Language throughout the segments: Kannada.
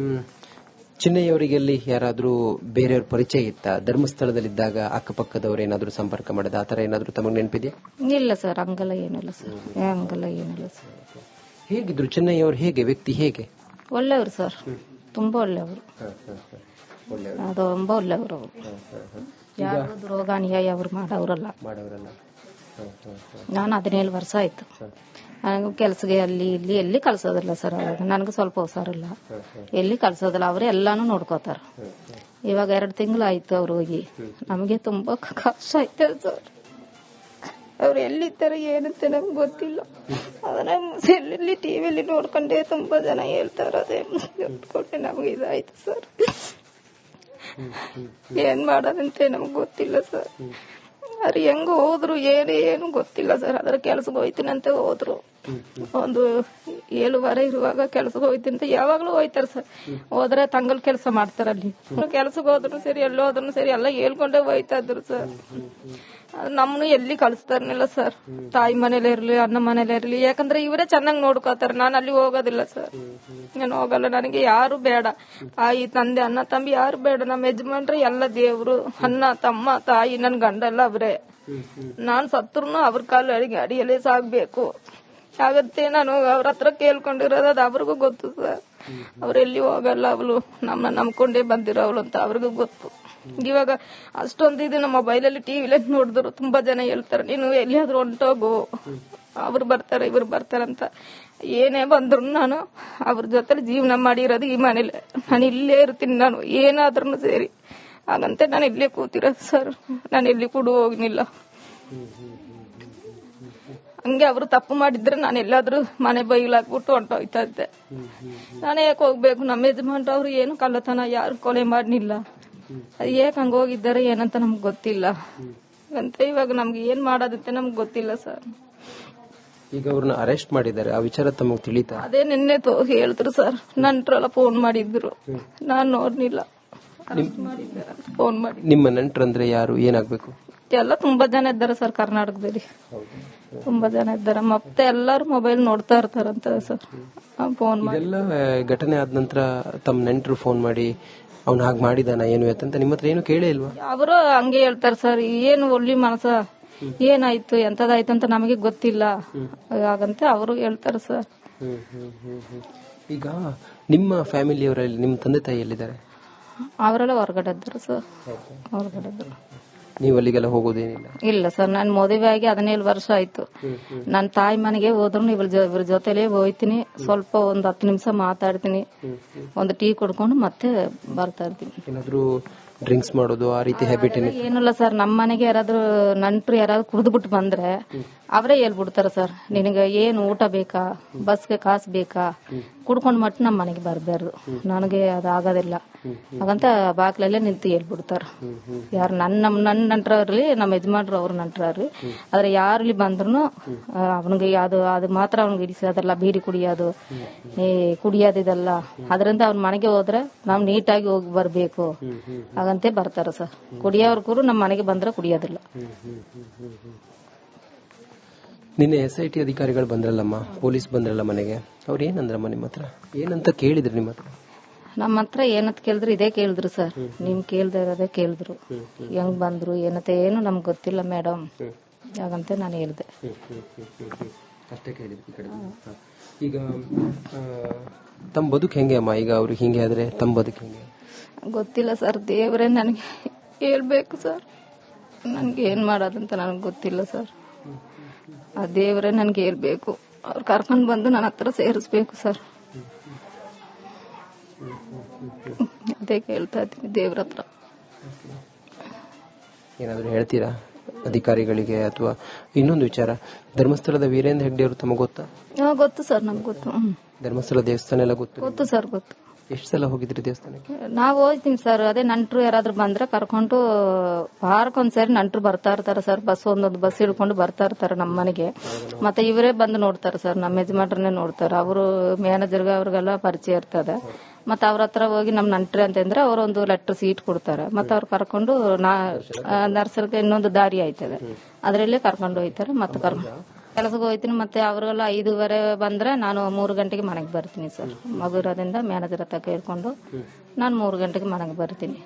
ಮ್, ಚಿನ್ನಯ್ಯವರಿಗೆ ಯಾರಾದರೂ ಬೇರೆಯವ್ರ ಪರಿಚಯ ಇತ್ತ? ಧರ್ಮಸ್ಥಳದಲ್ಲಿದ್ದಾಗ ಅಕ್ಕಪಕ್ಕದವ್ರು ಏನಾದರೂ ಸಂಪರ್ಕ ಮಾಡಿದ? ಆ ತರ ಏನಾದರೂ ತಮಗೆ ನೆನಪಿದೆಯಾ? ಇಲ್ಲ ಸರ್ ಹಂಗಲ್ಲ ಏನಿಲ್ಲ ಸರ್. ಹಂಗಲ್ಲ ಏನಿಲ್ಲ ಸರ್. ಹೇಗಿದ್ರು? ಚಿನ್ನಯ್ಯವ್ರು ಹೇಗೆ? ವ್ಯಕ್ತಿ ಹೇಗೆ? ಒಳ್ಳೆಯವರು ಸರ್. ತುಂಬಾ ಒಳ್ಳೆಯವರು. ಅದು ತುಂಬಾ ಒಳ್ಳೆಯವರು ಅವರು. ಯಾರು ದ್ರೋಗ ಅನ್ಯಾಯ ಅವ್ರು ಮಾಡೋರಲ್ಲ ಮಾಡವರಲ್ಲ. ನಾನು ಹದಿನೇಳು ವರ್ಷ ಆಯ್ತು. ನನಗೂ ಕೆಲ್ಸಕ್ಕೆ ಅಲ್ಲಿ ಇಲ್ಲಿ ಎಲ್ಲಿ ಕಳ್ಸೋದಿಲ್ಲ ಸರ್ ಅವಾಗ ನನಗೆ ಸ್ವಲ್ಪ ಹುಷಾರಿಲ್ಲ. ಎಲ್ಲಿ ಕಳ್ಸೋದಿಲ್ಲ, ಅವರು ಎಲ್ಲಾನು ನೋಡ್ಕೋತಾರ. ಇವಾಗ ಎರಡು ತಿಂಗಳು ಆಯ್ತು ಅವ್ರು ಹೋಗಿ. ನಮಗೆ ತುಂಬಾ ಕಷ್ಟ ಆಯ್ತು ಸರ್. ಅವ್ರು ಎಲ್ಲಿದ್ದಾರೆ ಏನಂತ ನಮ್ಗೆ ಗೊತ್ತಿಲ್ಲ. ಅದನ್ನ ಟಿವಿಯಲ್ಲಿ ನೋಡ್ಕೊಂಡೆ ತುಂಬಾ ಜನ ಹೇಳ್ತಾರ, ಅದೇ ನೋಡ್ಕೊಂಡೆ ನಮ್ಗೆ ಇದಾಯ್ತು ಸರ್. ಏನ್ ಮಾಡೋದಂತೆ ನಮ್ಗೆ ಗೊತ್ತಿಲ್ಲ ಸರ್. ಅವ್ರು ಹೆಂಗ ಹೋದ್ರು, ಏನು ಏನು ಗೊತ್ತಿಲ್ಲ ಸರ್. ಅದ್ರ ಕೆಲ್ಸಕ್ಕೆ ಹೋಯ್ತಿನಂತೆ ಹೋದ್ರು. ಒಂದು ಏಳುವರೆ ಇರುವಾಗ ಕೆಲ್ಸಕ್ಕೆ ಹೋಯ್ತಿಂತ ಯಾವಾಗ್ಲೂ ಹೋಯ್ತಾರ ಸರ್. ಹೋದ್ರೆ ತಂಗಲ್ ಕೆಲಸ ಮಾಡ್ತಾರ ಅಲ್ಲಿ. ಕೆಲ್ಸಕ್ಕೆ ಹೋದ್ರು ಸರಿ, ಎಲ್ಲೋ ಹೋದ್ರು ಸರಿ, ಎಲ್ಲ ಹೇಳ್ಕೊಂಡೇ ಹೋಯ್ತಾ ಇದ್ರು ಸರ್. ನಮ್ನು ಎಲ್ಲಿ ಕಳಿಸ್ತಾರನಿಲ್ಲ ಸರ್. ತಾಯಿ ಮನೇಲೆ ಇರ್ಲಿ, ಅಣ್ಣ ಮನೇಲೆ ಇರ್ಲಿ. ಯಾಕಂದ್ರೆ ಇವರೇ ಚೆನ್ನಾಗಿ ನೋಡ್ಕೋತಾರೆ. ನಾನು ಅಲ್ಲಿ ಹೋಗೋದಿಲ್ಲ ಸರ್. ನಾನು ಹೋಗಲ್ಲ, ನನಗೆ ಯಾರು ಬೇಡ. ತಾಯಿ, ತಂದೆ, ಅಣ್ಣ, ತಂಬಿ ಯಾರು ಬೇಡ. ನಮ್ಮ ಯಜಮಾನ್ರೆ ಎಲ್ಲ ದೇವ್ರು, ಅಣ್ಣ, ತಮ್ಮ, ತಾಯಿ, ನನ್ ಗಂಡ ಎಲ್ಲ ಅವರೇ. ನಾನ್ ಸತ್ರು ಅವ್ರ ಕಾಲು ಅಡಿಗೆ, ಅಡಿಯಲ್ಲಿ ಸಾಗ್ಬೇಕು. ಆಗತ್ತೆ. ನಾನು ಅವ್ರ ಹತ್ರ ಕೇಳ್ಕೊಂಡಿರೋದು ಅದು ಅವ್ರಿಗೂ ಗೊತ್ತು ಸರ್. ಅವ್ರೆಲ್ಲಿ ಹೋಗಲ್ಲ, ಅವಳು ನಮ್ಮನ್ನ ನಂಬ್ಕೊಂಡೇ ಬಂದಿರೋವಳು ಅಂತ ಅವ್ರಿಗೂ ಗೊತ್ತು. ಇವಾಗ ಅಷ್ಟೊಂದು ಇದು ನಮ್ಮ ಮೊಬೈಲಲ್ಲಿ ಟಿವಿಲೇ ನೋಡಿದ್ರು ತುಂಬಾ ಜನ ಹೇಳ್ತಾರೆ, ನೀನು ಎಲ್ಲಿಯಾದ್ರೂ ಹೊಂಟೋಗು. ಅವ್ರು ಬರ್ತಾರೆ, ಇವ್ರು ಬರ್ತಾರೆ ಅಂತ. ಏನೇ ಬಂದ್ರು ನಾನು ಅವ್ರ ಜೊತೆ ಜೀವನ ಮಾಡಿರೋದು ಈ ಮನೇಲಿ. ನಾನು ಇಲ್ಲೇ ಇರ್ತೀನಿ ನಾನು ಏನಾದ್ರೂ ಸೇರಿ. ಹಾಗಂತೆ ನಾನು ಇಲ್ಲೇ ಕೂತಿರೋದು ಸರ್. ನಾನು ಎಲ್ಲಿ ಕೂಡ ಹೋಗಿನಿಲ್ಲ ಹಂಗೆ ಅವರು ತಪ್ಪು ಮಾಡಿದ್ರೆ ನಾನು ಎಲ್ಲಾದ್ರೂ ಮನೆ ಬೈಲಾಕ್ಬಿಟ್ಟು ಹೊಂಟೋಯ್ತಾ ಇದ್ದೆ ನಾನೇ ಯಾಕೆ ಹೋಗ್ಬೇಕು? ನಮ್ಮ ಯಜಮಾನ್ರು ಅವ್ರು ಏನು ಕಳ್ಳತನ ಯಾರು ಕೊಲೆ ಮಾಡಲಿಲ್ಲ. ಅದು ಯಾಕೆ ಹಂಗ ಹೋಗಿದ್ದಾರೆ ಏನಂತ ನಮ್ಗೆ ಗೊತ್ತಿಲ್ಲ. ಅಂತ ಇವಾಗ ನಮ್ಗೆ ಏನ್ ಮಾಡೋದಂತೆ ನಮ್ಗೆ ಗೊತ್ತಿಲ್ಲ ಸರ್. ಈಗ ಅವ್ರನ್ನ ಅರೆಸ್ಟ್ ಮಾಡಿದ್ದಾರೆ. ಆ ವಿಚಾರ ತಮಗೆ ತಿಳಿತಾ? ಅದೇ ನಿನ್ನೆ ತೋ ಹೇಳಿದ್ರು ಸರ್. ನಂಟ್ರೆಲ್ಲ ಫೋನ್ ಮಾಡಿದ್ರು. ನಾನು ನೋಡ್ಲಿಲ್ಲ. ಫೋನ್ ಮಾಡಿ ನಿಮ್ಮ ನಂಟ್ರಂದ್ರೆ ಯಾರು? ಏನಾಗ್ಬೇಕು? ಎಲ್ಲ ತುಂಬಾ ಜನ ಇದ್ದಾರೆ ಸರ್ ಕರ್ನಾಟಕದಲ್ಲಿ. ತುಂಬಾ ಜನ ಇದ್ದಾರೆ. ಮತ್ತೆ ಎಲ್ಲರೂ ಮೊಬೈಲ್ ನೋಡ್ತಾ ಇರ್ತಾರಂತ ಸರ್. ಫೋನ್ ಮಾಡಿ. ಇದೆಲ್ಲ ಘಟನೆ ಆದ ನಂತರ ತಮ್ಮ ನೆಂಟರು ಫೋನ್ ಮಾಡಿ ಅವ್ನು ಹಾಗೆ ಮಾಡಿದಾನ ಏನು ಅಂತ ನಿಮ್ಮ ಹತ್ರ ಏನು ಕೇಳೇ ಇಲ್ವಾ? ಅವರು ಹಂಗೆ ಹೇಳ್ತಾರೆ ಸರ್ ಏನು ಒಳ್ಳೆ ಮನಸ ಏನಾಯ್ತು ಎಂತದಾಯ್ತು ಅಂತ ನಮಗೆ ಗೊತ್ತಿಲ್ಲ. ಹಾಗಂತ ಅವರು ಹೇಳ್ತಾರೆ ಸರ್. ಈಗ ನಿಮ್ಮ ಫ್ಯಾಮಿಲಿಯವರಲ್ಲಿ ನಿಮ್ಮ ತಂದೆ ತಾಯಿ ಎಲ್ಲಿದ್ದಾರೆ ಅವರೆಲ್ಲ ಹೊರಗಡೆ ಇದ್ದಾರೆ ಸರ್. ಹೊರಗಡೆ ಇದ್ದಾರೆ ನೀವು ಅಲ್ಲಿಗೆಲ್ಲ ಹೋಗೋದೇನಿಲ್ಲ ಇಲ್ಲ ಸರ್ ನಾನು ಮದುವೆ ಆಗಿ ಹದಿನೇಳು ವರ್ಷ ಆಯ್ತು. ನನ್ನ ತಾಯಿ ಮನೆಗೆ ಹೋದ್ರು ಇವ್ರ ಇವ್ರ ಜೊತೆಲೇ ಹೋಯ್ತೀನಿ. ಸ್ವಲ್ಪ ಒಂದ್ ಹತ್ತು ನಿಮಿಷ ಮಾತಾಡ್ತೀನಿ. ಒಂದು ಟೀ ಕುಡ್ಕೊಂಡು ಮತ್ತೆ ಬರ್ತಾ ಇರ್ತೀನಿ. ಏನಾದ್ರೂ ಡ್ರಿಂಕ್ಸ್ ಮಾಡೋದು ಆ ರೀತಿ ಹ್ಯಾಬಿಟ್ ಏನಿಲ್ಲ ಸರ್ ನಮ್ಮ ಮನೆಗೆ ಯಾರಾದ್ರೂ ನಂಟ್ರು ಯಾರಾದ್ರೂ ಕುಡಿದ್ಬಿಟ್ಟು ಬಂದ್ರೆ ಅವರೇ ಹೇಳ್ಬಿಡ್ತಾರ ಸರ್ ನಿನಗೆ ಏನು ಊಟ ಬೇಕಾ? ಬಸ್ಗೆ ಕಾಸು ಬೇಕಾ? ಕುಡ್ಕೊಂಡ್ ಮಟ್ಟ ನಮ್ಮ ಮನೆಗೆ ಬರ್ಬಾರ್ದು. ನನಗೆ ಅದು ಆಗೋದಿಲ್ಲ. ಹಾಗಂತ ಬಾಗ್ಲಲ್ಲೇ ನಿಂತು ಹೇಳ್ಬಿಡ್ತಾರ. ಯಾರು ನನ್ನ ನಮ್ ನನ್ನ ನಂಟ್ರವ್ರಲ್ಲಿ ನಮ್ಮ ಯಜಮಾನ್ರು ಅವ್ರ ನಂಟ್ರವ್ರಿ ಆದರೆ ಯಾರಲ್ಲಿ ಬಂದ್ರು ಅವನಿಗೆ ಅದು ಅದು ಮಾತ್ರ ಅವ್ನಿಗೆ ಇಡಿಸೋದಲ್ಲ ಬೀಡಿ ಕುಡಿಯೋದು ಏ ಕುಡಿಯೋದು ಇದೆಲ್ಲ. ಅದರಿಂದ ಅವ್ನ ಮನೆಗೆ ಹೋದ್ರೆ ನಾವು ನೀಟಾಗಿ ಹೋಗಿ ಬರಬೇಕು. ಹಾಗಂತೆ ಬರ್ತಾರ ಸರ್. ಕುಡಿಯೋರ್ಗೂ ನಮ್ಮ ಮನೆಗೆ ಬಂದ್ರೆ ಕುಡಿಯೋದಿಲ್ಲ. ನಿನ್ನೆ ಎಸ್ ಐ ಟಿ ಅಧಿಕಾರಿಗಳು ಬಂದ್ರಲ್ಲಮ್ಮ ಪೊಲೀಸ್ ಬಂದ್ರಲ್ಲ ಮನೆಗೆ. ಅವ್ರು ಏನಂದ್ರಮ್ಮ ನಿಮ್ಮ ಹತ್ರ? ಏನಂತ ಕೇಳಿದ್ರು ನಿಮ್ಮ ಹತ್ರ? ನಮ್ಮ ಹತ್ರ ಏನಂತ ಕೇಳಿದ್ರು ಇದೇ ಕೇಳಿದ್ರು ಸರ್. ನಿಮ್ ಕೇಳ್ದೆ ಇರೋದೇ ಕೇಳಿದ್ರು. ಹೆಂಗ್ ಬಂದ್ರು ಏನಂತ ಏನು ನಮ್ಗೆ ಗೊತ್ತಿಲ್ಲ ಮೇಡಮ್. ಹಾಗಂತ ನಾನು ಹೇಳ್ದೆ. ಅಷ್ಟೇ ಕೇಳಿದ್ರು ಈ ಕಡೆ ಹ. ಈಗ ಆ, ತಮ್ಮ ಬದುಕು ಹೆಂಗೆ ಅಮ್ಮ? ಈಗ ಅವ್ರಿಗೆ ಹಿಂಗೆ ಆದ್ರೆ ತಮ್ಮ ಬದುಕು ಹೆಂಗೆ? ಗೊತ್ತಿಲ್ಲ ಸರ್ ದೇವರೇ ನನಗೆ ಹೇಳ್ಬೇಕು ಸರ್. ನನ್ಗೆ ಏನ್ ಮಾಡೋದಂತ ನನಗೆ ಗೊತ್ತಿಲ್ಲ ಸರ್. ಆ ದೇವರೇ ನನ್ಗೆ ಹೇಳ್ಬೇಕು ಅವ್ರು ಕರ್ಕೊಂಡು ಬಂದು ನನ್ನ ಹತ್ರ ಸೇರಿಸ್ಬೇಕು ಸರ್. ಅದೇ ಕೇಳ್ತಾ ಇದ್ದೀನಿ ದೇವ್ರ ಹತ್ರ. ಏನಾದರೂ ಹೇಳ್ತೀರಾ ಅಧಿಕಾರಿಗಳಿಗೆ ಅಥವಾ ಇನ್ನೊಂದು ವಿಚಾರ? ಧರ್ಮಸ್ಥಳದ ವೀರೇಂದ್ರ ಹೆಗ್ಡೆ ಅವರು ತಮಗೆ ಗೊತ್ತಾ? ಗೊತ್ತು ಸರ್ ನಮ್ಗೆ ಗೊತ್ತು. ಧರ್ಮಸ್ಥಳ ದೇವಸ್ಥಾನ ಎಲ್ಲ ಗೊತ್ತು ಗೊತ್ತು ಸರ್ ಗೊತ್ತು. ಎಷ್ಟು ಸಲ ಹೋಗಿದ್ರಿ ದೇವಸ್ಥಾನಕ್ಕೆ? ನಾವು ಹೋಗ್ತೀನಿ ಸರ್. ಅದೇ ನಂಟರು ಯಾರಾದ್ರೂ ಬಂದ್ರೆ ಕರ್ಕೊಂಡು ವಾರಕ್ಕೊಂದ್ಸರಿ ನಂಟರು ಬರ್ತಾ ಇರ್ತಾರೆ ಸರ್. ಬಸ್ ಒಂದೊಂದು ಬಸ್ ಹಿಡ್ಕೊಂಡು ಬರ್ತಾ ಇರ್ತಾರೆ ನಮ್ಮ ಮನೆಗೆ. ಮತ್ತೆ ಇವರೇ ಬಂದು ನೋಡ್ತಾರೆ ಸರ್. ನಮ್ಮ ಯಜಮಾನ್ರನ್ನೇ ನೋಡ್ತಾರೆ. ಅವರು ಮ್ಯಾನೇಜರ್ಗೆ ಅವ್ರಿಗೆಲ್ಲ ಪರಿಚಯ ಇರ್ತದೆ. ಮತ್ತೆ ಅವ್ರ ಹತ್ರ ಹೋಗಿ ನಮ್ ನಂಟ್ರಿ ಅಂತಂದ್ರೆ ಅವರೊಂದು ಲೆಟರ್ ಸೀಟ್ ಕೊಡ್ತಾರೆ. ಮತ್ತೆ ಅವ್ರು ಕರ್ಕೊಂಡು ನಾ ನರ್ಸರಿಗೆ ಇನ್ನೊಂದು ದಾರಿ ಆಯ್ತದೆ. ಅದರಲ್ಲೇ ಕರ್ಕೊಂಡು ಹೋಯ್ತಾರೆ. ಮತ್ತೆ ಕರ್ಕೊಂಡು ಕೆಲಸಕ್ಕೆ ಹೋಗ್ತೀನಿ ಮತ್ತೆ ಅವರೆಲ್ಲ ಐದುವರೆ ಬಂದ್ರೆ ನಾನು ಮೂರು ಗಂಟೆಗೆ ಮನೆಗೆ ಬರ್ತೀನಿ ಸರ್. ಮಗು ಇರೋದ್ರಿಂದ ಮ್ಯಾನೇಜರ್ ಹತ್ರ ಕೇಳ್ಕೊಂಡು ನಾನು ಮೂರು ಗಂಟೆಗೆ ಮನೆಗೆ ಬರ್ತೀನಿ.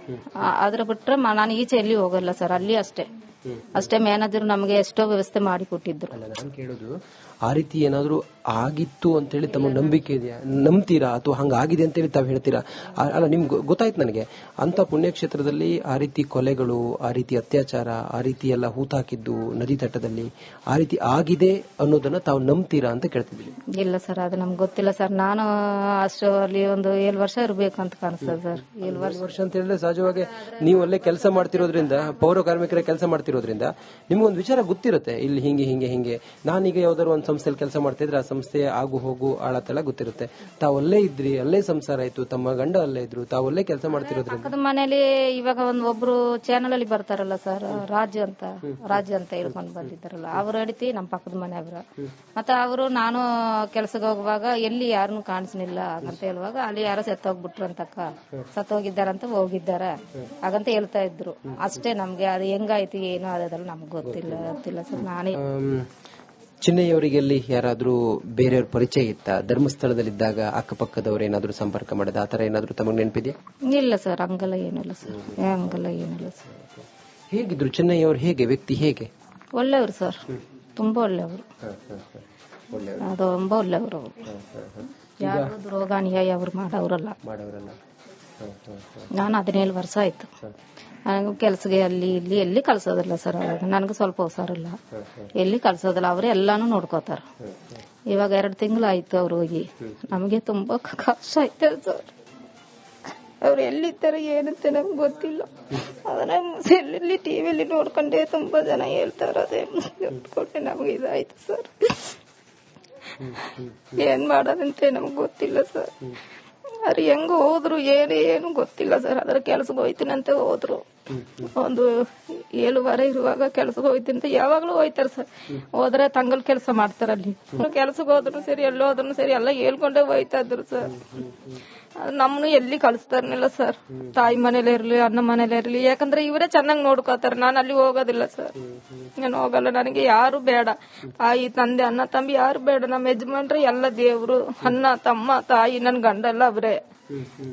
ಅದ್ರ ಬಿಟ್ರೆ ನಾನು ಈಚೆ ಎಲ್ಲಿ ಹೋಗಲ್ಲ ಸರ್ ಅಲ್ಲಿ ಅಷ್ಟೇ. ಅಷ್ಟೇ ಮ್ಯಾನೇಜರ್ ನಮಗೆ ಎಷ್ಟೋ ವ್ಯವಸ್ಥೆ ಮಾಡಿ ಕೊಟ್ಟಿದ್ರು. ಅಲ್ಲ ನಾನು ಕೇಳೋದು ಆ ರೀತಿ ಏನಾದರೂ ಆಗಿತ್ತು ಅಂತ ಹೇಳಿ ತಮ್ಮ ನಂಬಿಕೆ ಇದೆಯಾ? ನಂಬ್ತೀರಾ? ಅಥವಾ ಹಂಗಾಗಿದೆ ಅಂತೇಳಿ ತಾವು ಹೇಳ್ತೀರಾ? ಅಲ್ಲ ನಿಮ್ಗೆ ಗೊತ್ತಾಯ್ತು ನನಗೆ. ಅಂತ ಪುಣ್ಯಕ್ಷೇತ್ರದಲ್ಲಿ ಆ ರೀತಿ ಕೊಲೆಗಳು ಆ ರೀತಿ ಅತ್ಯಾಚಾರ ಆ ರೀತಿ ಎಲ್ಲ ಹೂತಾಕಿದ್ದು ನದಿ ತಟದಲ್ಲಿ ಆ ರೀತಿ ಆಗಿದೆ ಅನ್ನೋದನ್ನ ತಾವು ನಂಬ್ತೀರಾ ಅಂತ ಕೇಳ್ತಿದ್ವಿ ಇಲ್ಲ ಸರ್ ಅದು ನಮ್ಗೆ ಗೊತ್ತಿಲ್ಲ ಸರ್. ನಾನು ಅಷ್ಟು ಅಲ್ಲಿ ಒಂದು ಏಳು ವರ್ಷ ಇರಬೇಕು ಅಂತ ಕಾಣಿಸ್ತದೆ ಸರ್. ಏಳು ವರ್ಷ ವರ್ಷ ಅಂತ ಹೇಳಿದ್ರೆ ಸಹಜವಾಗಿ ನೀವು ಅಲ್ಲೇ ಕೆಲಸ ಮಾಡ್ತಿರೋದ್ರಿಂದ ಪೌರ ಕಾರ್ಮಿಕರ ಕೆಲಸ ಮಾಡ್ತಿರೋದ್ರಿಂದ ನಿಮ್ಗೊಂದು ವಿಚಾರ ಗೊತ್ತಿರುತ್ತೆ. ಇಲ್ಲಿ ಹಿಂಗೆ ಹಿಂಗೆ ಹಿಂಗೆ. ನಾನೀಗ ಯಾವ್ದಾದ್ರು ಒಂದು ಸಂಸ್ಥೆಯಲ್ಲಿ ಕೆಲಸ ಮಾಡ್ತಿದ್ರೆ ಆ ಸಂಸ್ಥೆಯ ಆಗು, ಹೋಗು, ಆಳತೆಲ್ಲ ಗೊತ್ತಿರುತ್ತೆ. ತಾವು ಅಲ್ಲೇ ಇದ್ರಿ, ಅಲ್ಲೇ ಸಂಸಾರ ಆಯ್ತು, ತಮ್ಮ ಗಂಡ ಅಲ್ಲೇ ಇದ್ರು, ತಾವು ಅಲ್ಲೇ ಕೆಲಸ ಮಾಡ್ತಿರೋದ್ರಿಂದ. ಮನೇಲಿ ಇವಾಗ ಒಂದ್ ಒಬ್ರು ಚಾನಲ್ ಅಲ್ಲಿ ಬರ್ತಾರಲ್ಲ ಸರ್ ರಾಜು ಅಂತ ರಾಜು ಅಂತ ಹೇಳ್ಕೊಂಡು ಬಂದಿದ್ದಾರಲ್ಲ, ಅವ್ರ ಅಡಿತಿ ನಮ್ಮ ಪಕ್ಕದ ಮನೆಯವ್ರು ಮತ್ತೆ ಅವರು ನಾನು ಕೆಲ್ಸಕ್ಕೆ ಹೋಗುವಾಗ ಎಲ್ಲಿ ಯಾರನ್ನು ಕಾಣಿಸ್ಲಿಲ್ಲ ಅಂತ ಹೇಳುವಾಗ ಅಲ್ಲಿ ಯಾರೋ ಸತ್ತೋಗ್ಬಿಟ್ರು ಅಂತಕ್ಕ ಸತ್ತೋಗಿದ್ದಾರಂತ ಹೋಗಿದ್ದಾರ. ಹಾಗಂತ ಹೇಳ್ತಾ ಇದ್ರು. ಅಷ್ಟೇ ನಮ್ಗೆ, ಅದು ಹೆಂಗಾಯ್ತು, ಏನು ಅದೆಲ್ಲ ನಮ್ಗೆ ಗೊತ್ತಿಲ್ಲ ಗೊತ್ತಿಲ್ಲ. ಸರ್. ನಾನೇ ಆಮ್, ಚಿನ್ನಯ್ಯವರಿಗೆ ಅಲ್ಲಿ ಯಾರಾದ್ರೂ ಬೇರೆಯವ್ರ ಪರಿಚಯ ಇತ್ತ? ಧರ್ಮಸ್ಥಳದಲ್ಲಿದ್ದಾಗ ಅಕ್ಕಪಕ್ಕದವ್ರು ಏನಾದರೂ ಸಂಪರ್ಕ ಮಾಡಿದ? ಆ ಥರ ಏನಾದರೂ ತಮಗೆ ನೆನಪಿದೆಯಾ? ಇಲ್ಲ ಸರ್ ಹಂಗಲ್ಲ ಏನಿಲ್ಲ ಸರ್. ಹಂಗಲ್ಲ ಏನಿಲ್ಲ ಸರ್. ಹೇಗಿದ್ರು ಚೆನ್ನಯ್ಯವ್ರು ಹೇಗೆ? ವ್ಯಕ್ತಿ ಹೇಗೆ? ಒಳ್ಳೆಯವರು ಸರ್. ತುಂಬಾ ಒಳ್ಳೆಯವರು. ಅದು ತುಂಬಾ ಒಳ್ಳೆಯವರು ಅವರು. ಯಾರು ರೋಗ ಅನ್ಯಾಯ ಅವ್ರು ಮಾಡೋರಲ್ಲ ಮಾಡವರಲ್ಲ. ನಾನು ಹದಿನೇಳು ವರ್ಷ ಆಯ್ತು. ಕೆಲಸಗೆ ಅಲ್ಲಿ ಇಲ್ಲಿ ಎಲ್ಲಿ ಕಳ್ಸೋದಿಲ್ಲ ಸರ್ ನನಗೆ ಸ್ವಲ್ಪ ಹುಷಾರಿಲ್ಲ. ಎಲ್ಲಿ ಕಳ್ಸೋದಿಲ್ಲ. ಅವರೇ ಎಲ್ಲಾನು ನೋಡ್ಕೋತಾರ. ಇವಾಗ ಎರಡು ತಿಂಗಳು ಆಯ್ತು ಅವ್ರು ಹೋಗಿ. ನಮಗೆ ತುಂಬಾ ಕಷ್ಟ ಆಯ್ತು ಸರ್. ಅವ್ರು ಎಲ್ಲಿದ್ದಾರೆ ಏನಂತ ನಮ್ಗೆ ಗೊತ್ತಿಲ್ಲ. ಅದನ್ನ ಸೆಲ್ಲಲ್ಲಿ ಟಿವಿಯಲ್ಲಿ ನೋಡ್ಕೊಂಡೆ ತುಂಬಾ ಜನ ಹೇಳ್ತಾರೆ ಅದೇ ನೋಡ್ಕೊಂಡೆ ನಮ್ಗೆ ಇದಾಯ್ತು ಸರ್. ಏನ್ ಮಾಡೋದಂತೆ ನಮ್ಗೆ ಗೊತ್ತಿಲ್ಲ ಸರ್. ಅವ್ರು ಹೆಂಗ ಹೋದ್ರು, ಏನು ಏನು ಗೊತ್ತಿಲ್ಲ ಸರ್. ಅದ್ರ ಕೆಲ್ಸಕ್ಕೆ ಹೋಯ್ತೀನಂತೆ ಹೋದ್ರು. ಒಂದು ಏಳುವರೆ ಇರುವಾಗ ಕೆಲ್ಸಕ್ಕೆ ಹೋಯ್ತೀನಿ ಅಂತ ಯಾವಾಗ್ಲೂ ಹೋಯ್ತಾರ ಸರ್. ಹೋದ್ರೆ ತಂಗಲ್ ಕೆಲಸ ಮಾಡ್ತಾರಲ್ಲಿ. ಕೆಲ್ಸಕ್ಕೆ ಹೋದ್ರು ಸರಿ ಎಲ್ಲೋದ್ರು ಸರಿ, ಎಲ್ಲ ಹೇಳ್ಕೊಂಡೇ ಹೋಯ್ತಾ ಇದ್ರು ಸರ್. ನಮ್ಮನ್ನು ಎಲ್ಲಿ ಕಳಿಸ್ತಾರನಿಲ್ಲ ಸರ್. ತಾಯಿ ಮನೇಲಿ ಇರ್ಲಿ, ಅಣ್ಣ ಮನೇಲಿ ಇರ್ಲಿ. ಯಾಕಂದ್ರೆ ಇವರೇ ಚೆನ್ನಾಗಿ ನೋಡ್ಕೋತಾರೆ ನಾನು ಅಲ್ಲಿ ಹೋಗೋದಿಲ್ಲ ಸರ್. ನಾನು ಹೋಗಲ್ಲ. ನನಗೆ ಯಾರು ಬೇಡ. ತಾಯಿ, ತಂದೆ, ಅಣ್ಣ, ತಂಬಿ ಯಾರು ಬೇಡ. ನಮ್ಮ ಯಜಮಾನ್ರೆ ಎಲ್ಲ ದೇವ್ರು. ಅಣ್ಣ, ತಮ್ಮ, ತಾಯಿ, ನನ್ ಗಂಡ ಎಲ್ಲ ಅವರೇ.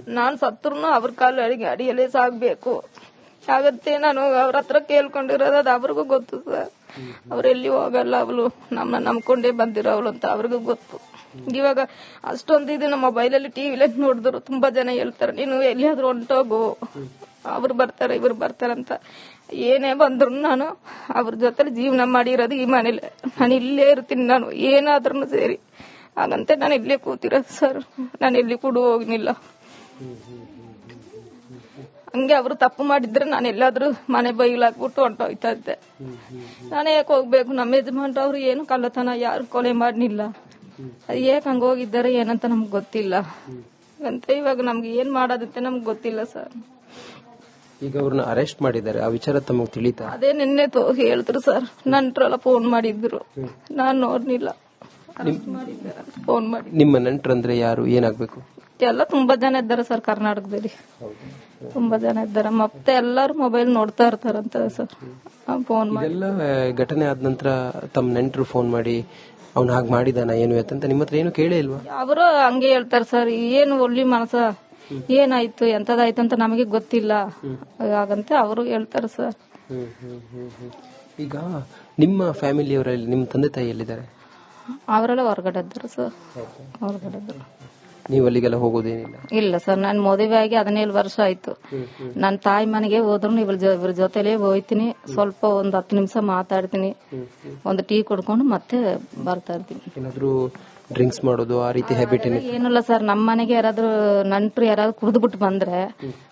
ನಾನ್ ಸತ್ರು ಅವ್ರ ಕಾಲು ಅಡಿಗೆ ಅಡಿಯಲ್ಲೇ ಸಾಗ್ಬೇಕು. ಆಗತ್ತೆ ನಾನು ಅವ್ರ ಹತ್ರ ಕೇಳ್ಕೊಂಡಿರೋದು ಅದು ಅವ್ರಿಗೂ ಗೊತ್ತು ಸರ್. ಅವ್ರೆಲ್ಲಿ ಹೋಗಲ್ಲ ಅವಳು. ನಮ್ಮನ್ನ ನಂಬ್ಕೊಂಡೇ ಬಂದಿರೋವಳು ಅಂತ ಅವ್ರಿಗೂ ಗೊತ್ತು. ಇವಾಗ ಅಷ್ಟೊಂದು ಇದು ನಮ್ಮ ಮೊಬೈಲಲ್ಲಿ ಟಿವಿಲಿ ನೋಡಿದ್ರು ತುಂಬಾ ಜನ ಹೇಳ್ತಾರೆ, ನೀನು ಎಲ್ಲಿಯಾದ್ರೂ ಹೊಂಟೋಗು ಅವ್ರು ಬರ್ತಾರೆ, ಇವ್ರು ಬರ್ತಾರೆ ಅಂತ. ಏನೇ ಬಂದ್ರು ನಾನು ಅವ್ರ ಜೊತೆ ಜೀವನ ಮಾಡಿರೋದು ಈ ಮನೇಲಿ. ನಾನು ಇಲ್ಲೇ ಇರ್ತೀನಿ ನಾನು ಏನಾದ್ರೂ ಸೇರಿ. ಹಾಗಂತ ನಾನು ಇಲ್ಲೇ ಕೂತಿರೋದು ಸರ್ ನಾನು ಎಲ್ಲಿ ಕೂಡ ಹೋಗ್ನಿಲ್ಲ ಹಂಗೆ ಅವರು ತಪ್ಪು ಮಾಡಿದ್ರೆ ನಾನು ಎಲ್ಲಾದ್ರೂ ಮನೆ ಬೈಲಾಕ್ಬಿಟ್ಟು ಹೊಂಟೋಯ್ತಾ ಇದ್ದೆ. ನಾನು ಯಾಕೆ ಹೋಗ್ಬೇಕು? ನಮ್ಮ ಯಜಮಾನ್ರು ಅವ್ರು ಏನು ಕಳ್ಳತನ, ಯಾರು ಕೊಲೆ ಮಾಡ್ನಿಲ್ಲ ಅದು ಏಕ್ ಹಂಗ ಹೋಗಿದ್ದಾರೆ ಏನಂತ ನಮ್ಗೆ ಗೊತ್ತಿಲ್ಲ. ಅಂತ ಇವಾಗ ನಮ್ಗೆ ಏನ್ ಮಾಡೋದಂತೆ ನಮ್ಗೆ ಗೊತ್ತಿಲ್ಲ ಸರ್. ಈಗ ಅವ್ರನ್ನ ಅರೆಸ್ಟ್ ಮಾಡಿದ್ದಾರೆ. ಆ ವಿಚಾರ ತಮಗೆ ತಿಳಿತಾ? ಅದೇ ನಿನ್ನೆ ತೋ ಹೇಳಿದ್ರು ಸರ್. ನಂಟ್ರೆಲ್ಲ ಫೋನ್ ಮಾಡಿದ್ರು. ನಾನ್ ನೋಡ್ನಿಲ್ಲ. ಫೋನ್ ಮಾಡಿ ನಿಮ್ಮ ನೆಂಟ್ರಂದ್ರೆ ಯಾರು? ಏನಾಗ್ಬೇಕು? ಎಲ್ಲ ತುಂಬಾ ಜನ ಇದ್ದಾರೆ ಸರ್ ಕರ್ನಾಟಕದಲ್ಲಿ. ತುಂಬಾ ಜನ ಇದ್ದಾರೆ. ಮತ್ತೆ ಎಲ್ಲರೂ ಮೊಬೈಲ್ ನೋಡ್ತಾ ಇರ್ತಾರಂತ ಸರ್. ಫೋನ್ ಮಾಡಿ ಇದೆಲ್ಲ ಘಟನೆ ಆದ ನಂತರ ತಮ್ಮ ನೆಂಟರು ಫೋನ್ ಮಾಡಿ ಅವ್ನು ಹಾಗೆ ಮಾಡಿದಾನ ಏನು ಅಂತ ನಿಮ್ಮ ಹತ್ರ ಏನು ಕೇಳೇ ಇಲ್ವಾ? ಅವರು ಹಂಗೆ ಹೇಳ್ತಾರೆ ಸರ್ ಏನು ಒಳ್ಳಿ ಮನಸ ಏನಾಯ್ತು ಎಂತದಾಯ್ತು ಅಂತ ನಮಗೆ ಗೊತ್ತಿಲ್ಲ. ಹಾಗಂತ ಅವರು ಹೇಳ್ತಾರೆ ಸರ್. ಈಗ ನಿಮ್ಮ ಫ್ಯಾಮಿಲಿಯವರಲ್ಲಿ ನಿಮ್ಮ ತಂದೆ ತಾಯಿ ಎಲ್ಲಿದ್ದಾರೆ ಅವರೆಲ್ಲ ಹೊರಗಡೆ ಇದ್ದಾರೆ ಸರ್. ಹೊರಗಡೆ ಇದ್ದಾರೆ ನೀವು ಅಲ್ಲಿಗೆಲ್ಲ ಹೋಗೋದೇನಿಲ್ಲ ಇಲ್ಲ ಸರ್ ನಾನು ಮದುವೆ ಆಗಿ ಹದಿನೇಳು ವರ್ಷ ಆಯ್ತು. ನನ್ನ ತಾಯಿ ಮನೆಗೆ ಹೋದ್ರು ಇವ್ರ ಜೊತೆಲೇ ಹೋಯ್ತೀನಿ. ಸ್ವಲ್ಪ ಒಂದ್ ಹತ್ತು ನಿಮಿಷ ಮಾತಾಡ್ತೀನಿ. ಒಂದು ಟೀ ಕುಡ್ಕೊಂಡು ಮತ್ತೆ ಬರ್ತಾ ಇರ್ತೀನಿ. ಏನಾದ್ರೂ ಡ್ರಿಂಕ್ಸ್ ಮಾಡೋದು ಆ ರೀತಿ ಹ್ಯಾಬಿಟ್ ಏನಿಲ್ಲ ಸರ್ ನಮ್ಮ ಮನೆಗೆ ಯಾರಾದ್ರೂ ನಂಟ್ರು ಯಾರಾದ್ರೂ ಕುಡಿದ್ಬಿಟ್ಟು ಬಂದ್ರೆ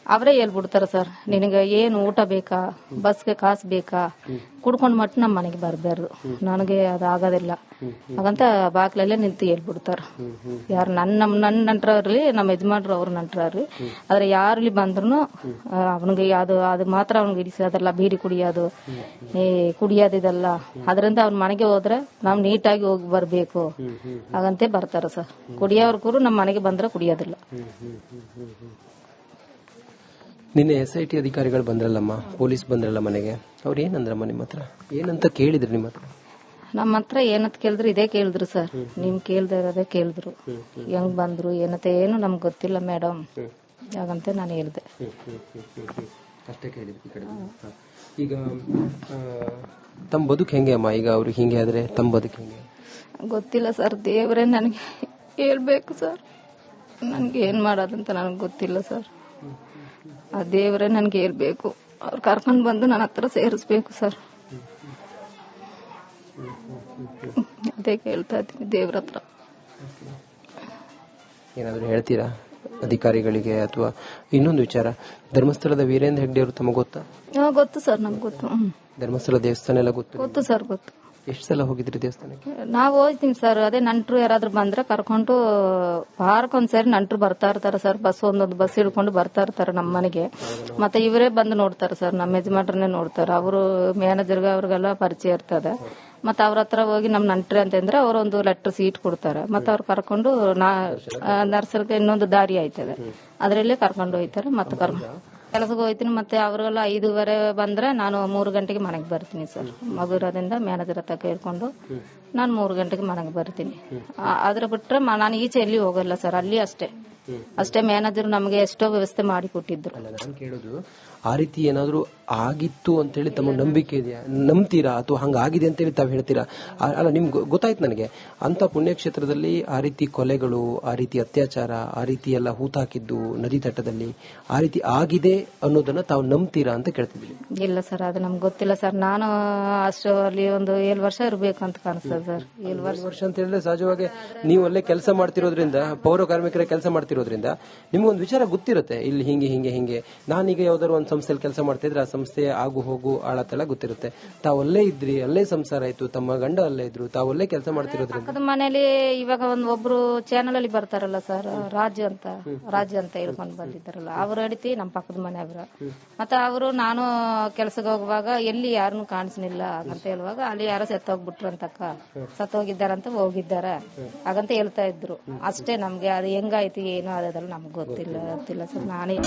ಅವರೇ ಹೇಳ್ಬಿಡ್ತಾರ ಸರ್ ನಿನಗೆ ಏನು ಊಟ ಬೇಕಾ ಬಸ್ಗೆ ಕಾಸು ಬೇಕಾ? ಕುಡ್ಕೊಂಡ್ ಮಟ್ಟ ನಮ್ಮ ಮನೆಗೆ ಬರ್ಬಾರ್ದು ನನಗೆ ಅದು ಆಗೋದಿಲ್ಲ. ಹಾಗಂತ ಬಾಗ್ಲಲ್ಲೇ ನಿಂತು ಹೇಳ್ಬಿಡ್ತಾರ. ಯಾರು ನನ್ನ ನಮ್ಮ ನನ್ನ ನಂಟ್ರ ಇರ್ಲಿ ನಮ್ಮ ಯಜಮಾನ್ರು ಅವ್ರ ನಂಟ್ರ ಆದರೆ ಆದ್ರೆ ಯಾರಲ್ಲಿ ಬಂದ್ರು ಅವನಿಗೆ ಅದು ಅದು ಮಾತ್ರ ಅವ್ನಿಗೆ ಇಡಿಸೋದಲ್ಲ ಬೀಡಿ ಕುಡಿಯೋದು ಏ ಕುಡಿಯೋದಿದೆಲ್ಲ ಅದರಿಂದ ಅವ್ನ ಮನೆಗೆ ಹೋದ್ರೆ ನಾವು ನೀಟಾಗಿ ಹೋಗಿ ಬರಬೇಕು. ಹಾಗಂತೆ ಬರ್ತಾರ ಸರ್. ಕುಡಿಯೋರ್ಗೂ ನಮ್ಮ ಮನೆಗೆ ಬಂದ್ರೆ ಕುಡಿಯೋದಿಲ್ಲ. ನಿನ್ನೆ ಎಸ್ ಐ ಟಿ ಅಧಿಕಾರಿಗಳು ಬಂದ್ರಲ್ಲಮ್ಮ ಪೊಲೀಸ್ ಬಂದ್ರಲ್ಲ ಮನೆಗೆ. ಅವ್ರು ಏನಂದ್ರಮ್ಮ ನಿಮ್ಮ ಹತ್ರ? ಏನಂತ ಕೇಳಿದ್ರು ನಿಮ್ಮ ಹತ್ರ? ನಮ್ಮ ಹತ್ರ ಏನತ್ ಕೇಳಿದ್ರು ಇದೇ ಕೇಳಿದ್ರು ಸರ್. ನಿಮ್ ಕೇಳ್ದೆ ಇರೋದೇ ಕೇಳಿದ್ರು. ಹೆಂಗ್ ಬಂದ್ರು ಏನಂತ ಏನು ನಮ್ಗೆ ಗೊತ್ತಿಲ್ಲ ಮೇಡಮ್ ಹಾಗಂತ ನಾನು ಹೇಳ್ದೆ. ಅಷ್ಟೇ ಕೇಳಿದ್ವಿ ಈ ಕಡೆ. ಹಾ. ಈಗ ಆ, ತಮ್ಮ ಬದುಕು ಹೆಂಗೆ ಅಮ್ಮ? ಈಗ ಅವ್ರಿಗೆ ಹಿಂಗೆ ಆದ್ರೆ ತಮ್ಮ ಬದುಕು ಹೆಂಗೆ? ಗೊತ್ತಿಲ್ಲ ಸರ್ ದೇವರೇ ನನಗೆ ಹೇಳ್ಬೇಕು ಸರ್. ನನ್ಗೆ ಏನ್ ಮಾಡೋದಂತ ನನಗೆ ಗೊತ್ತಿಲ್ಲ ಸರ್. ಆ ದೇವರೇ ನನ್ಗೆ ಹೇಳ್ಬೇಕು ಅವ್ರು ಕರ್ಕೊಂಡು ಬಂದು ನನ್ನ ಹತ್ರ ಸೇರಿಸ್ಬೇಕು ಸರ್. ಅದೇ ಕೇಳ್ತಾ ಇದ್ದೀನಿ ದೇವ್ರ ಹತ್ರ. ಏನಾದರೂ ಹೇಳ್ತೀರಾ? ಅಧಿಕಾರಿಗಳಿಗೆ ಅಥವಾ ಇನ್ನೊಂದು ವಿಚಾರ. ಧರ್ಮಸ್ಥಳದ ವೀರೇಂದ್ರ ಹೆಗ್ಡೆ ಅವರು ತಮಗೆ ಗೊತ್ತಾ? ಗೊತ್ತು ಸರ್ ನಮ್ಗೆ ಗೊತ್ತು. ಧರ್ಮಸ್ಥಳ ದೇವಸ್ಥಾನ ಎಲ್ಲ ಗೊತ್ತು ಗೊತ್ತು ಸರ್ ಗೊತ್ತು. ಎಷ್ಟು ಸಲ ಹೋಗಿದ್ರಿ ದೇವಸ್ಥಾನಕ್ಕೆ? ನಾವು ಹೋಗ್ತೀನಿ ಸರ್ ಅದೇ ನಂಟರು ಯಾರಾದ್ರೂ ಬಂದ್ರೆ ಕರ್ಕೊಂಡು ವಾರಕ್ಕೊಂದ್ಸರಿ ನಂಟರು ಬರ್ತಾ ಇರ್ತಾರೆ ಸರ್ ಬಸ್ ಒಂದೊಂದು ಬಸ್ ಹಿಡ್ಕೊಂಡು ಬರ್ತಾ ಇರ್ತಾರೆ ನಮ್ಮ ಮನೆಗೆ. ಮತ್ತೆ ಇವರೇ ಬಂದು ನೋಡ್ತಾರೆ ಸರ್ ನಮ್ಮ ಯಜಮಾನ್ರನ್ನೇ ನೋಡ್ತಾರೆ. ಅವರು ಮ್ಯಾನೇಜರ್ಗೆ ಅವ್ರಿಗೆಲ್ಲ ಪರಿಚಯ ಇರ್ತದೆ. ಮತ್ತೆ ಅವ್ರ ಹತ್ರ ಹೋಗಿ ನಮ್ ನಂಟ್ರಿ ಅಂತಂದ್ರೆ ಅವರೊಂದು ಲೆಟರ್ ಸೀಟ್ ಕೊಡ್ತಾರೆ. ಮತ್ತೆ ಅವ್ರು ಕರ್ಕೊಂಡು ನಾ ನರ್ಸರ್ಗೆ ಇನ್ನೊಂದು ದಾರಿ ಆಯ್ತದೆ. ಅದರಲ್ಲೇ ಕರ್ಕೊಂಡು ಹೋಯ್ತಾರೆ. ಮತ್ತೆ ಕರ್ಕೊಂಡು ಕೆಲಸಕ್ಕೆ ಹೋಯ್ತೀನಿ ಮತ್ತೆ ಅವ್ರಿಗೆಲ್ಲ ಐದುವರೆ ಬಂದ್ರೆ ನಾನು ಮೂರು ಗಂಟೆಗೆ ಮನೆಗೆ ಬರ್ತೀನಿ ಸರ್. ಮಗು ಇರೋದ್ರಿಂದ ಮ್ಯಾನೇಜರ್ ಹತ್ರ ಕೇಳ್ಕೊಂಡು ನಾನು ಮೂರು ಗಂಟೆಗೆ ಮನೆಗೆ ಬರ್ತೀನಿ. ಅದ್ರ ಬಿಟ್ರೆ ನಾನು ಈಚೆ ಎಲ್ಲಿ ಹೋಗಲ್ಲ ಸರ್ ಅಲ್ಲಿ ಅಷ್ಟೇ. ಅಷ್ಟೇ ಮ್ಯಾನೇಜರ್ ನಮಗೆ ಎಷ್ಟೋ ವ್ಯವಸ್ಥೆ ಮಾಡಿ ಕೊಟ್ಟಿದ್ರು. ನಾನು ಕೇಳೋದು ಆ ರೀತಿ ಏನಾದ್ರು ಆಗಿತ್ತು ಅಂತ ಹೇಳಿ ತಮ್ಮ ನಂಬಿಕೆ ಇದೆಯಾ? ನಂಬ್ತೀರಾ? ಅಥವಾ ಹಂಗಾಗಿದೆ ಅಂತೇಳಿ ತಾವು ಹೇಳ್ತೀರಾ? ಅಲ್ಲ ನಿಮ್ಗೆ ಗೊತ್ತಾಯ್ತು ನನಗೆ. ಅಂತ ಪುಣ್ಯಕ್ಷೇತ್ರದಲ್ಲಿ ಆ ರೀತಿ ಕೊಲೆಗಳು ಆ ರೀತಿ ಅತ್ಯಾಚಾರ ಆ ರೀತಿ ಎಲ್ಲ ಹೂತಾಕಿದ್ದು ನದಿ ತಟದಲ್ಲಿ ಆ ರೀತಿ ಆಗಿದೆ ಅನ್ನೋದನ್ನ ತಾವು ನಂಬ್ತೀರಾ ಅಂತ ಕೇಳ್ತಿದ್ವಿ ಇಲ್ಲ ಸರ್ ಅದು ನಮ್ಗೆ ಗೊತ್ತಿಲ್ಲ ಸರ್. ನಾನು ಅಷ್ಟು ಅಲ್ಲಿ ಒಂದು ಏಳು ವರ್ಷ ಇರಬೇಕು ಅಂತ ಕಾಣಿಸ್ತದೆ ಸರ್. ಏಳು ವರ್ಷ. ವರ್ಷ ಅಂತ ಹೇಳಿದ್ರೆ ಸಹಜವಾಗಿ ನೀವು ಅಲ್ಲೇ ಕೆಲಸ ಮಾಡ್ತಿರೋದ್ರಿಂದ ಪೌರ ಕಾರ್ಮಿಕರ ಕೆಲಸ ಮಾಡ್ತಿರೋದ್ರಿಂದ ನಿಮ್ಗೊಂದು ವಿಚಾರ ಗೊತ್ತಿರುತ್ತೆ. ಇಲ್ಲಿ ಹಿಂಗೆ ಹಿಂಗೆ ಹಿಂಗೆ. ನಾನೀಗ ಯಾವ್ದಾದ್ರು ಒಂದು ಸಂಸ್ಥೆಯಲ್ಲಿ ಕೆಲಸ ಮಾಡ್ತಿದ್ರೆ ಆ ಸಂಸ್ಥೆ ಆಗು ಹೋಗು ಆಳತೆಲ್ಲ ಗೊತ್ತಿರುತ್ತೆ. ತಾವು ಅಲ್ಲೇ ಇದ್ರಿ ಅಲ್ಲೇ ಸಂಸಾರ ಆಯ್ತು ತಮ್ಮ ಗಂಡ ಅಲ್ಲೇ ಇದ್ರು ತಾವು ಅಲ್ಲೇ ಕೆಲಸ ಮಾಡ್ತಿರೋದ್ರಿಂದ. ಮನೇಲಿ ಇವಾಗ ಒಂದ್ ಒಬ್ರು ಚಾನಲ್ ಅಲ್ಲಿ ಬರ್ತಾರಲ್ಲ ಸರ್ ರಾಜು ಅಂತ ರಾಜು ಅಂತ ಹೇಳ್ಕೊಂಡು ಬಂದಿದ್ದಾರಲ್ಲ ಅವ್ರ ಅಡಿತಿ ನಮ್ಮ ಪಕ್ಕದ ಮನೆಯವ್ರು ಮತ್ತೆ ಅವರು ನಾನು ಕೆಲ್ಸಕ್ಕೆ ಹೋಗುವಾಗ ಎಲ್ಲಿ ಯಾರನ್ನು ಕಾಣಿಸ್ಲಿಲ್ಲ ಅಂತ ಹೇಳುವಾಗ ಅಲ್ಲಿ ಯಾರೋ ಸತ್ತೋಗ್ಬಿಟ್ರು ಅಂತಕ್ಕ. ಸತ್ತೋಗಿದ್ದಾರಂತ ಹೋಗಿದ್ದಾರ. ಹಾಗಂತ ಹೇಳ್ತಾ ಇದ್ರು. ಅಷ್ಟೇ ನಮ್ಗೆ ಅದು ಹೆಂಗಾಯ್ತು ಅದೆಲ್ಲ ನಮ್ಗೆ ಗೊತ್ತಿಲ್ಲ ಗೊತ್ತಿಲ್ಲ ಸರ್. ನಾನೇ